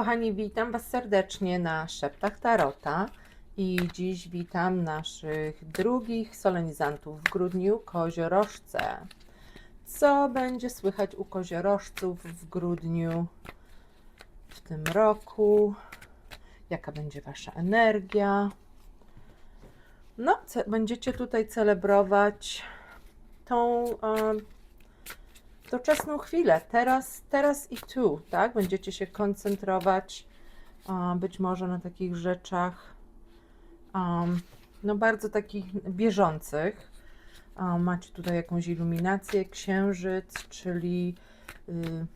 kochani, witam Was serdecznie na Szeptach Tarota i dziś witam naszych drugich solenizantów w grudniu, koziorożce. Co będzie słychać u koziorożców w grudniu w tym roku? Jaka będzie Wasza energia? No, będziecie tutaj celebrować tą em, doczesną chwilę, teraz, teraz i tu, tak? Będziecie się koncentrować być może na takich rzeczach no bardzo takich bieżących. Macie tutaj jakąś iluminację, księżyc, czyli y,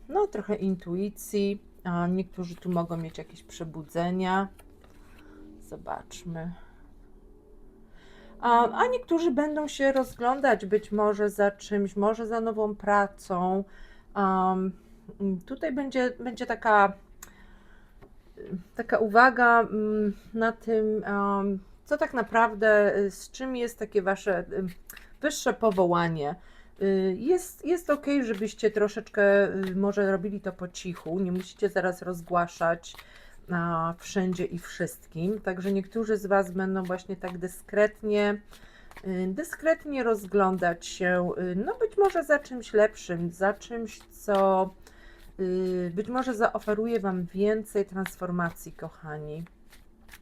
no trochę intuicji. Niektórzy tu mogą mieć jakieś przebudzenia. Zobaczmy. A, niektórzy będą się rozglądać być może za czymś, może za nową pracą. Um, tutaj będzie, będzie taka, taka uwaga mm, na tym, um, co tak naprawdę, y, z czym jest takie wasze wyższe powołanie. Y, Jest, jest ok, żebyście troszeczkę y, może robili to po cichu, nie musicie zaraz rozgłaszać a, wszędzie i wszystkim. Także niektórzy z Was będą właśnie tak dyskretnie, y, dyskretnie rozglądać się, y, no być może za czymś lepszym, za czymś, co y, być może zaoferuje Wam więcej transformacji, kochani.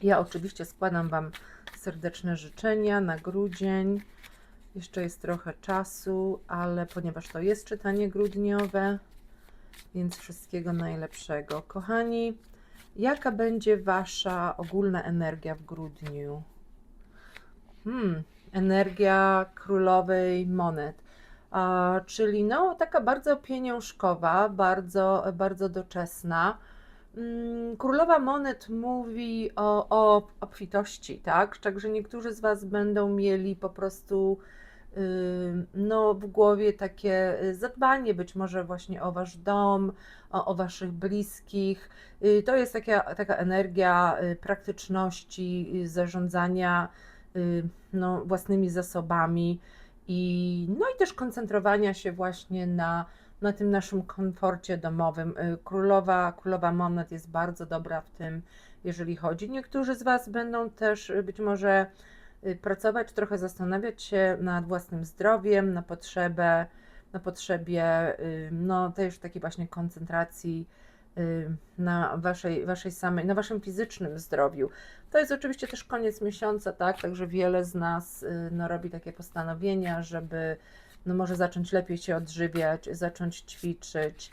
Ja oczywiście składam Wam serdeczne życzenia na grudzień. Jeszcze jest trochę czasu, ale ponieważ to jest czytanie grudniowe, więc wszystkiego najlepszego. Kochani, Jaka będzie Wasza ogólna energia w grudniu? Hmm, energia królowej monet. A, czyli no, taka bardzo pieniążkowa, bardzo, bardzo doczesna. Mm, Królowa monet mówi o, o obfitości, tak? Także niektórzy z Was będą mieli po prostu no, w głowie takie y, zadbanie, być może właśnie o Wasz dom, o, o Waszych bliskich. Y, To jest taka, taka energia y, praktyczności, zarządzania no, własnymi zasobami i, no i też koncentrowania się właśnie na, na tym naszym komforcie domowym. Królowa, królowa monet jest bardzo dobra w tym, jeżeli chodzi. Niektórzy z Was będą też być może pracować, trochę zastanawiać się nad własnym zdrowiem, na potrzebę, na potrzebie y, no, też takiej właśnie koncentracji y, na waszej, waszej samej, na waszym fizycznym zdrowiu. To jest oczywiście też koniec miesiąca, tak? Także wiele z nas y, no, robi takie postanowienia, żeby no, może zacząć lepiej się odżywiać, zacząć ćwiczyć.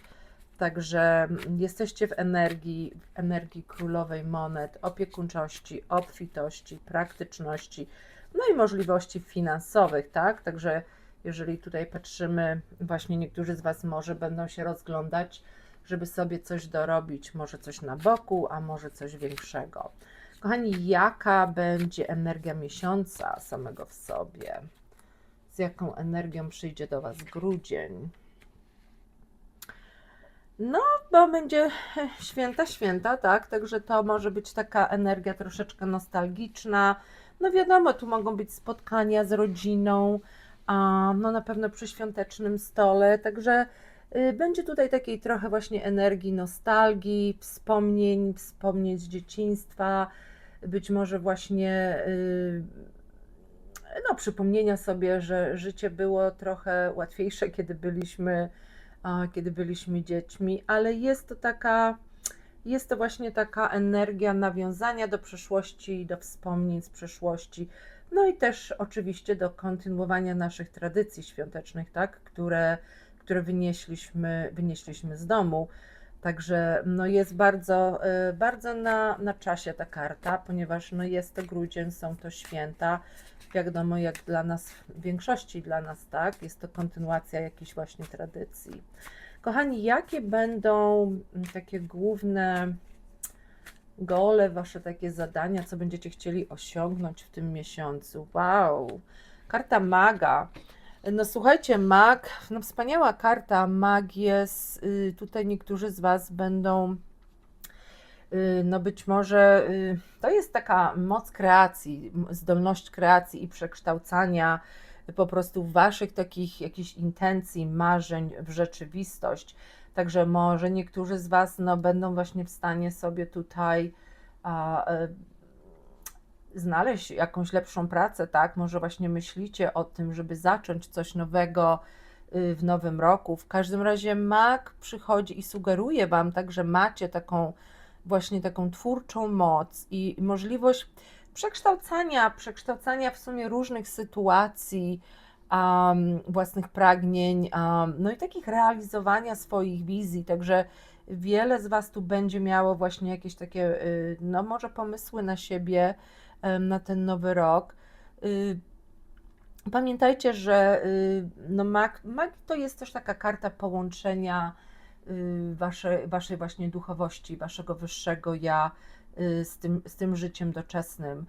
Także mm, jesteście w energii, w energii królowej monet, opiekuńczości, obfitości, praktyczności, no i możliwości finansowych, tak? Także jeżeli tutaj patrzymy, właśnie niektórzy z Was może będą się rozglądać, żeby sobie coś dorobić, może coś na boku, a może coś większego. Kochani, jaka będzie energia miesiąca samego w sobie? Z jaką energią przyjdzie do Was grudzień? No, bo będzie święta, święta, tak? Także to może być taka energia troszeczkę nostalgiczna. No wiadomo, tu mogą być spotkania z rodziną, a no na pewno przy świątecznym stole, także y, będzie tutaj takiej trochę właśnie energii nostalgii, wspomnień, wspomnień z dzieciństwa, być może właśnie y, no, przypomnienia sobie, że życie było trochę łatwiejsze, kiedy byliśmy, kiedy byliśmy dziećmi, ale jest to taka, jest to właśnie taka energia nawiązania do przeszłości, do wspomnień z przeszłości, no i też oczywiście do kontynuowania naszych tradycji świątecznych, tak, które, które wynieśliśmy, wynieśliśmy z domu. Także no jest bardzo, y, bardzo na, na czasie ta karta, ponieważ no jest to grudzień, są to święta. Wiadomo, jak dla nas, w większości dla nas, tak, jest to kontynuacja jakichś właśnie tradycji. Kochani, jakie będą mm, takie główne gole, wasze takie zadania, co będziecie chcieli osiągnąć w tym miesiącu? Wow, karta maga. No słuchajcie, mag, no wspaniała karta, mag jest, y, tutaj niektórzy z Was będą, y, no być może, y, to jest taka moc kreacji, zdolność kreacji i przekształcania po prostu Waszych takich jakichś intencji, marzeń w rzeczywistość. Także może niektórzy z Was no, będą właśnie w stanie sobie tutaj a, e, znaleźć jakąś lepszą pracę, tak? Może właśnie myślicie o tym, żeby zacząć coś nowego y, w nowym roku. W każdym razie mak przychodzi i sugeruje Wam tak, że macie taką właśnie taką twórczą moc i możliwość przekształcania, przekształcania w sumie różnych sytuacji, um, własnych pragnień, um, no i takich realizowania swoich wizji. Także wiele z Was tu będzie miało właśnie jakieś takie, y, no może pomysły na siebie na ten nowy rok. Y, Pamiętajcie, że y, no mag, mag to jest też taka karta połączenia y, waszej, waszej właśnie duchowości, waszego wyższego ja z tym, z tym życiem doczesnym.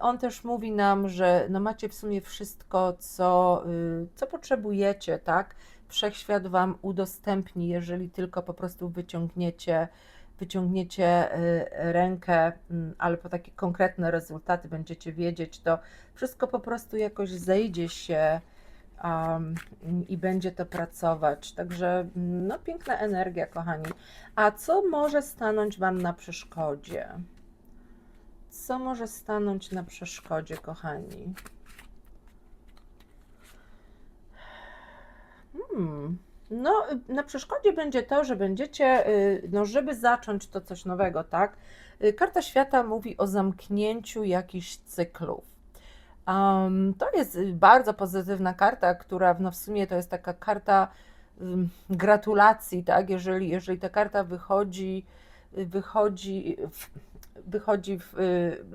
On też mówi nam, że no macie w sumie wszystko, co, co potrzebujecie, tak? Wszechświat wam udostępni, jeżeli tylko po prostu wyciągniecie, wyciągniecie y, rękę, mm, ale po takie konkretne rezultaty będziecie wiedzieć, to wszystko po prostu jakoś zejdzie się um, i będzie to pracować. Także mm, no piękna energia, kochani. A co może stanąć Wam na przeszkodzie? Co może stanąć na przeszkodzie, kochani? Hmm. No, y, na przeszkodzie będzie to, że będziecie, y, no, żeby zacząć to coś nowego, tak? Y, Karta świata mówi o zamknięciu jakichś cyklów. Um, to jest bardzo pozytywna karta, która no, w sumie to jest taka karta ym, gratulacji, tak? Jeżeli, jeżeli ta karta wychodzi, wychodzi w, wychodzi w,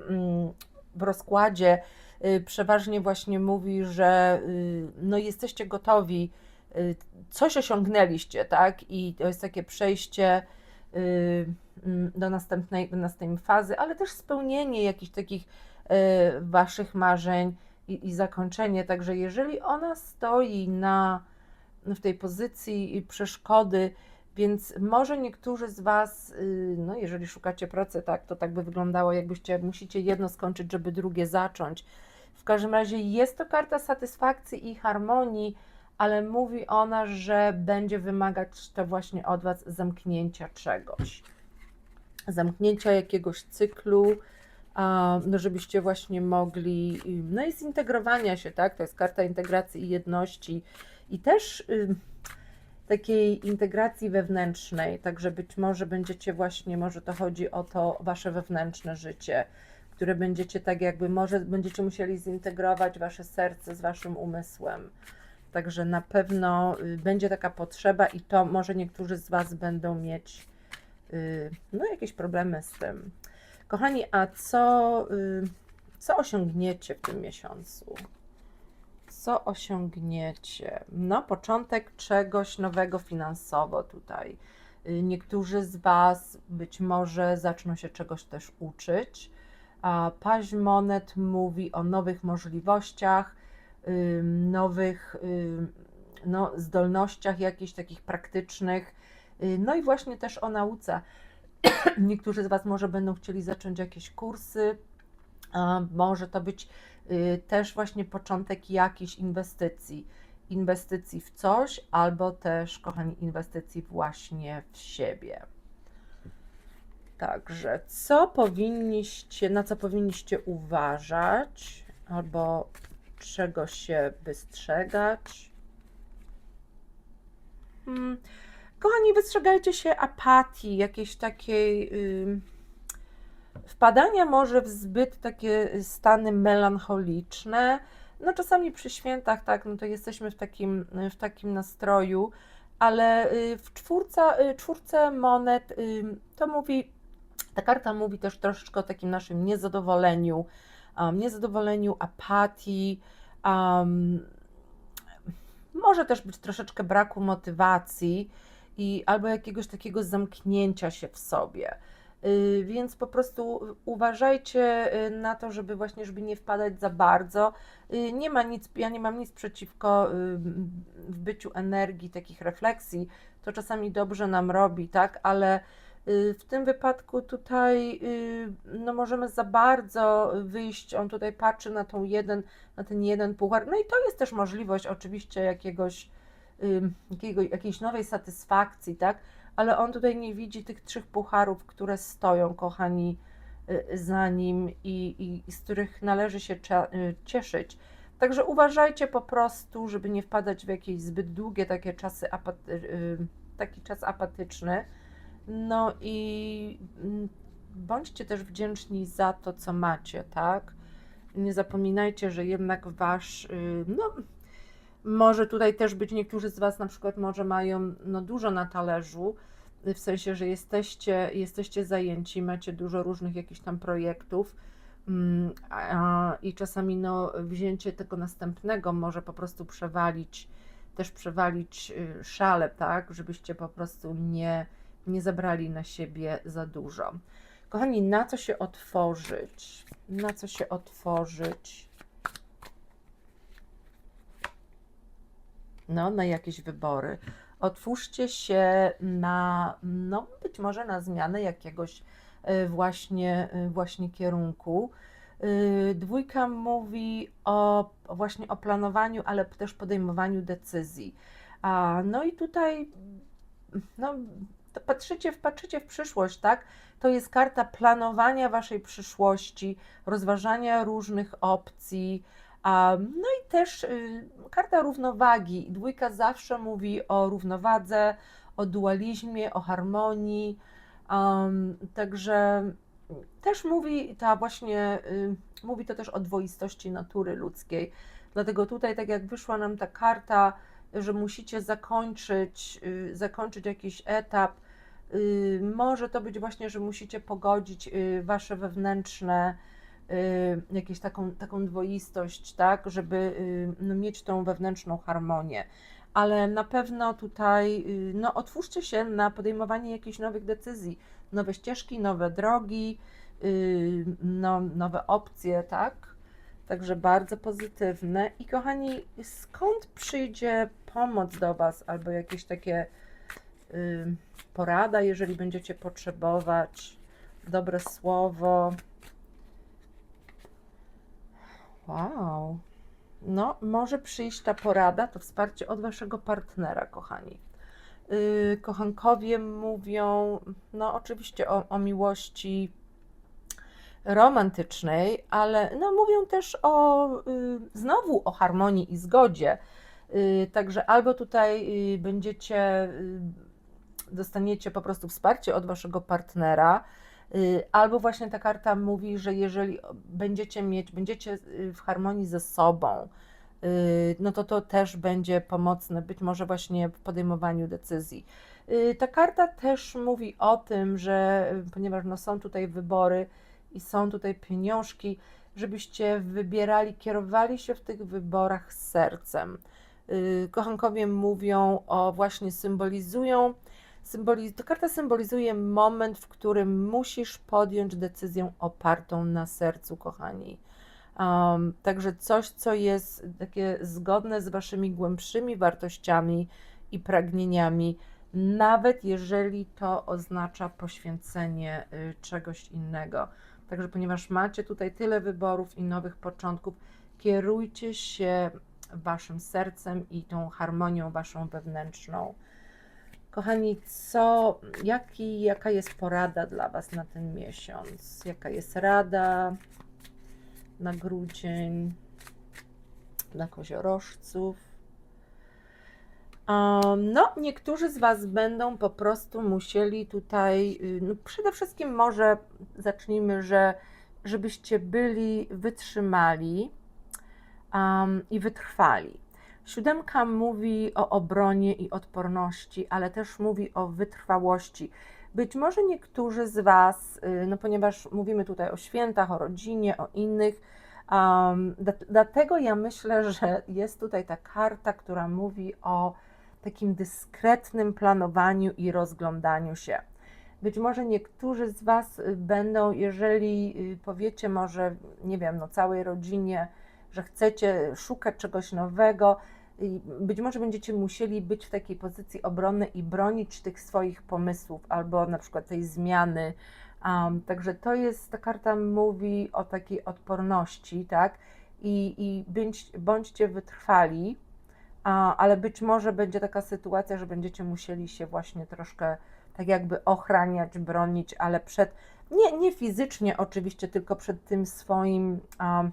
mm, w rozkładzie, przeważnie właśnie mówi, że no, jesteście gotowi, coś osiągnęliście, tak? I to jest takie przejście y, mm, do następnej, do następnej fazy, ale też spełnienie jakichś takich y, waszych marzeń i, i zakończenie. Także jeżeli ona stoi na, w tej pozycji przeszkody, więc może niektórzy z Was, y, no jeżeli szukacie pracy, tak, to tak by wyglądało, jakbyście musicie jedno skończyć, żeby drugie zacząć. W każdym razie jest to karta satysfakcji i harmonii, ale mówi ona, że będzie wymagać to właśnie od Was zamknięcia czegoś. Zamknięcia jakiegoś cyklu, no żebyście właśnie mogli, no i zintegrowania się, tak? To jest karta integracji i jedności i też y, takiej integracji wewnętrznej, także być może będziecie właśnie, może to chodzi o to wasze wewnętrzne życie, które będziecie tak jakby, może będziecie musieli zintegrować wasze serce z waszym umysłem. Także na pewno y, będzie taka potrzeba i to może niektórzy z was będą mieć y, no jakieś problemy z tym. Kochani, a co, y, co osiągniecie w tym miesiącu? Co osiągniecie? No, początek czegoś nowego finansowo tutaj. Niektórzy z Was być może zaczną się czegoś też uczyć. A paź monet mówi o nowych możliwościach, nowych no, zdolnościach jakichś takich praktycznych, y, no i właśnie też o nauce. Niektórzy z Was może będą chcieli zacząć jakieś kursy, może to być y, też właśnie początek jakiejś inwestycji. Inwestycji w coś, albo też, kochani, inwestycji właśnie w siebie. Także, co powinniście, na co powinniście uważać, albo czego się wystrzegać? Hmm. Kochani, wystrzegajcie się apatii, jakiejś takiej wpadania może w zbyt takie stany melancholiczne. No czasami przy świętach, tak, no to jesteśmy w takim, w takim nastroju, ale y, w czwórce, y, czwórce monet to mówi, ta karta mówi też troszeczkę o takim naszym niezadowoleniu, um, niezadowoleniu, apatii, um, może też być troszeczkę braku motywacji i albo jakiegoś takiego zamknięcia się w sobie. Y, Więc po prostu uważajcie y, na to, żeby właśnie, żeby nie wpadać za bardzo. Y, Nie ma nic, ja nie mam nic przeciwko w byciu energii, takich refleksji. To czasami dobrze nam robi, tak? Ale w tym wypadku tutaj y, no możemy za bardzo wyjść. On tutaj patrzy na tą jeden, na ten jeden puchar. No i to jest też możliwość oczywiście jakiegoś jakiego, jakiejś nowej satysfakcji, tak? Ale on tutaj nie widzi tych trzech pucharów, które stoją, kochani, y, za nim i, i, i z których należy się y, cieszyć. Także uważajcie po prostu, żeby nie wpadać w jakieś zbyt długie takie czasy, y, taki czas apatyczny. No i mm, bądźcie też wdzięczni za to, co macie, tak? Nie zapominajcie, że jednak wasz, y, no, może tutaj też być, niektórzy z Was na przykład może mają no, dużo na talerzu, w sensie, że jesteście, jesteście zajęci, macie dużo różnych jakichś tam projektów mm, a, i czasami no, wzięcie tego następnego może po prostu przewalić, też przewalić y, szale, tak, żebyście po prostu nie, nie zabrali na siebie za dużo. Kochani, na co się otworzyć? Na co się otworzyć? No, na jakieś wybory. Otwórzcie się na, no, być może na zmianę jakiegoś y, właśnie, y, właśnie kierunku. Y, Dwójka mówi o właśnie o planowaniu, ale też podejmowaniu decyzji. A, no i tutaj, no, patrzycie, patrzycie w przyszłość, tak? To jest karta planowania waszej przyszłości, rozważania różnych opcji, no i też y, karta równowagi. Dwójka zawsze mówi o równowadze, o dualizmie, o harmonii. Um, także też mówi ta właśnie, y, mówi to też o dwoistości natury ludzkiej. Dlatego tutaj, tak jak wyszła nam ta karta, że musicie zakończyć, y, zakończyć jakiś etap, może to być właśnie, że musicie pogodzić y, wasze wewnętrzne y, jakieś taką, taką dwoistość, tak, żeby y, no, mieć tą wewnętrzną harmonię. Ale na pewno tutaj, y, no, otwórzcie się na podejmowanie jakichś nowych decyzji, nowe ścieżki, nowe drogi, y, no, nowe opcje, tak? Także bardzo pozytywne. I kochani, skąd przyjdzie pomoc do Was albo jakieś takie y, porada, jeżeli będziecie potrzebować, dobre słowo? Wow. No, może przyjść ta porada, to wsparcie od waszego partnera, kochani. Yy, kochankowie mówią, no oczywiście o, o miłości romantycznej, ale no mówią też o y, znowu o harmonii i zgodzie. Y, także albo tutaj y, będziecie, y, dostaniecie po prostu wsparcie od waszego partnera, Y, Albo właśnie ta karta mówi, że jeżeli będziecie mieć, będziecie y, w harmonii ze sobą, y, no to to też będzie pomocne, być może właśnie w podejmowaniu decyzji. Ta karta też mówi o tym, że ponieważ no są tutaj wybory i są tutaj pieniążki, żebyście wybierali, kierowali się w tych wyborach sercem. Kochankowie mówią o właśnie symbolizują Symboli- to karta symbolizuje moment, w którym musisz podjąć decyzję opartą na sercu, kochani. Um, także coś, co jest takie zgodne z waszymi głębszymi wartościami i pragnieniami, nawet jeżeli to oznacza poświęcenie y, czegoś innego. Także, ponieważ macie tutaj tyle wyborów i nowych początków, kierujcie się waszym sercem i tą harmonią waszą wewnętrzną. Kochani, co, jaki, jaka jest porada dla Was na ten miesiąc? Jaka jest rada na grudzień dla koziorożców? No, niektórzy z Was będą po prostu musieli tutaj, y, no przede wszystkim może zacznijmy, że żebyście byli wytrzymali um, i wytrwali. Siódemka mówi o obronie i odporności, ale też mówi o wytrwałości. Być może niektórzy z Was, y, no ponieważ mówimy tutaj o świętach, o rodzinie, o innych, um, dlatego ja myślę, że jest tutaj ta karta, która mówi o takim dyskretnym planowaniu i rozglądaniu się. Być może niektórzy z Was y, będą, jeżeli y, powiecie może, nie wiem, no całej rodzinie, że chcecie szukać czegoś nowego, być może będziecie musieli być w takiej pozycji obrony i bronić tych swoich pomysłów albo na przykład tej zmiany. Um, także to jest, ta karta mówi o takiej odporności, tak? I, i bądź, bądźcie wytrwali, a, ale być może będzie taka sytuacja, że będziecie musieli się właśnie troszkę tak jakby ochraniać, bronić, ale przed, nie, nie fizycznie oczywiście, tylko przed tym swoim, a,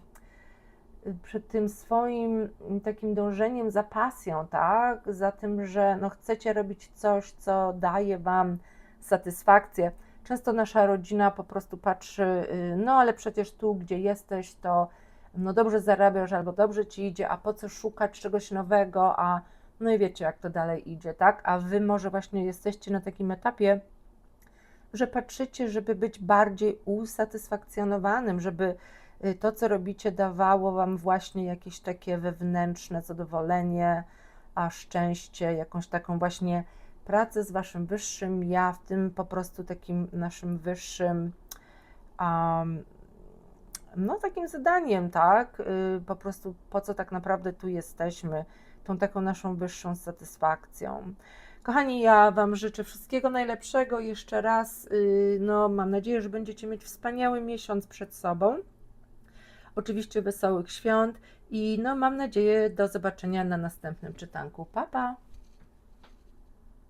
przed tym swoim takim dążeniem za pasją, tak? Za tym, że no chcecie robić coś, co daje Wam satysfakcję. Często nasza rodzina po prostu patrzy, y, no ale przecież tu, gdzie jesteś, to no dobrze zarabiasz albo dobrze ci idzie, a po co szukać czegoś nowego, a no i wiecie, jak to dalej idzie, tak? A wy może właśnie jesteście na takim etapie, że patrzycie, żeby być bardziej usatysfakcjonowanym, żeby to, co robicie, dawało wam właśnie jakieś takie wewnętrzne zadowolenie, a szczęście, jakąś taką właśnie pracę z waszym wyższym ja, w tym po prostu takim naszym wyższym, um, no takim zadaniem, tak? Y, Po prostu po co tak naprawdę tu jesteśmy, tą taką naszą wyższą satysfakcją. Kochani, ja Wam życzę wszystkiego najlepszego jeszcze raz. y, No, mam nadzieję, że będziecie mieć wspaniały miesiąc przed sobą. Oczywiście wesołych świąt i no, mam nadzieję do zobaczenia na następnym czytanku. Pa, pa!